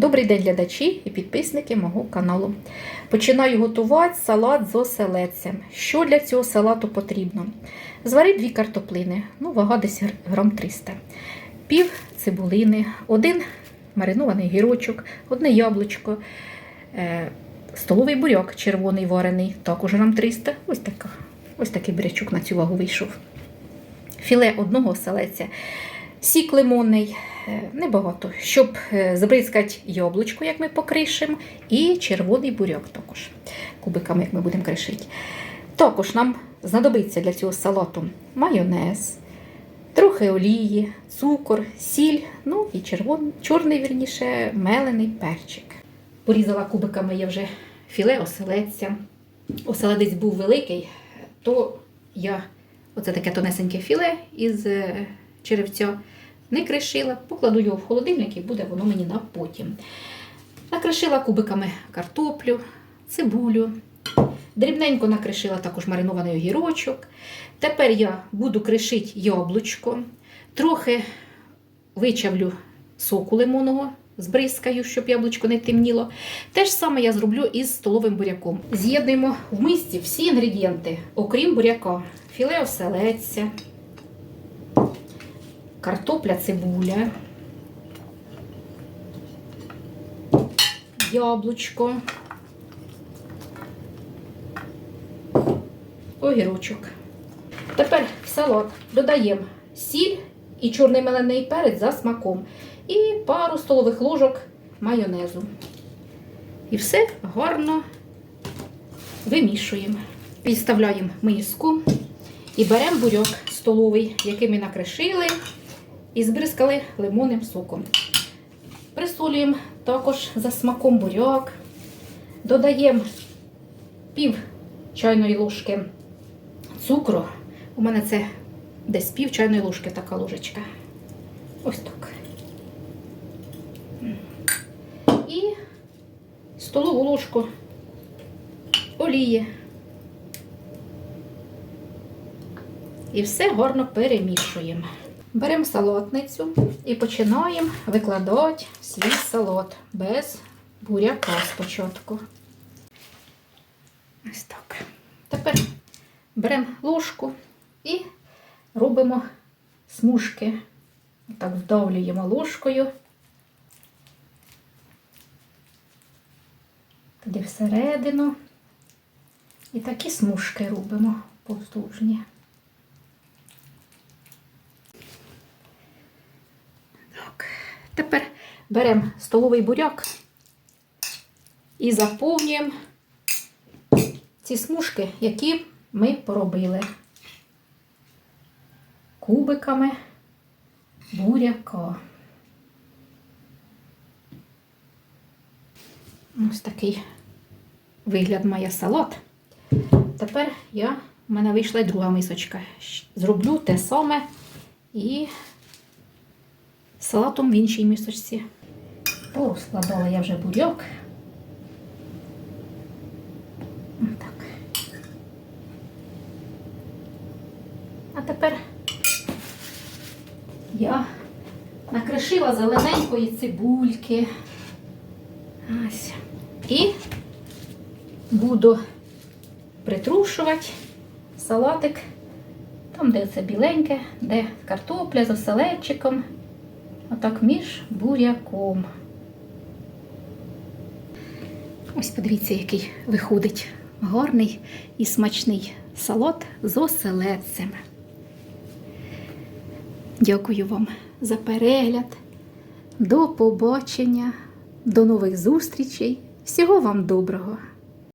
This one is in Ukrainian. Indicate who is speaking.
Speaker 1: Добрий день, глядачі і підписники мого каналу. Починаю готувати салат з оселедцем. Що для цього салату потрібно? Зварити дві картоплини, ну, вага десь грам 300, пів цибулини, один маринований гірочок, одне яблучко, е, столовий буряк червоний варений, також грам 300. Ось, така, ось такий бурячок на цю вагу вийшов. Філе одного оселедця. Сік лимонний, небагато, щоб е, забризкати яблучко, як ми покришимо, і червоний буряк також, кубиками, як ми будемо кришити. Також нам знадобиться для цього салату майонез, трохи олії, цукор, сіль, ну і червон, чорний, вірніше, мелений перчик. Порізала кубиками я вже філе оселедця. Оселедець був великий, то я оце таке тонесеньке філе із е, черевця не кришила, покладу його в холодильник і буде воно мені на потім. Накришила кубиками картоплю, цибулю. Дрібненько накришила також маринований огірочок. Тепер я буду кришити яблучко, трохи вичавлю соку лимонного, збризкаю, щоб яблучко не темніло. Те ж саме я зроблю із столовим буряком. З'єднуємо в мисці всі інгредієнти, окрім буряка. Філе оселедця, картопля, цибуля, яблучко, огірочок. Тепер в салат додаємо сіль і чорний мелений перець за смаком. І пару столових ложок майонезу. І все гарно вимішуємо. Підставляємо миску і беремо буряк столовий, який ми накришили і збризкали лимонним соком. Присолюємо також за смаком буряк. Додаємо пів чайної ложки цукру. У мене це десь пів чайної ложки така ложечка. Ось так. І столову ложку олії. І все гарно перемішуємо. Беремо салатницю і починаємо викладати свій салат без буряка спочатку. Ось так. Тепер беремо ложку і робимо смужки. Так, вдавлюємо ложкою. Туди всередину. І такі смужки робимо повздовжні. Так. Тепер беремо столовий буряк і заповнюємо ці смужки, які ми поробили кубиками буряка. Ось такий вигляд має салат. Тепер я, в мене вийшла друга мисочка. Зроблю те саме і салатом в іншій мисочці. Порозкладала я вже буряк. Так. А тепер я накришила зелененької цибульки. Ось. І буду притрушувати салатик, там, де це біленьке, де картопля з оселедчиком, отак між буряком. Ось подивіться, який виходить гарний і смачний салат з оселедцем. Дякую вам за перегляд. До побачення, до нових зустрічей. Всього вам доброго!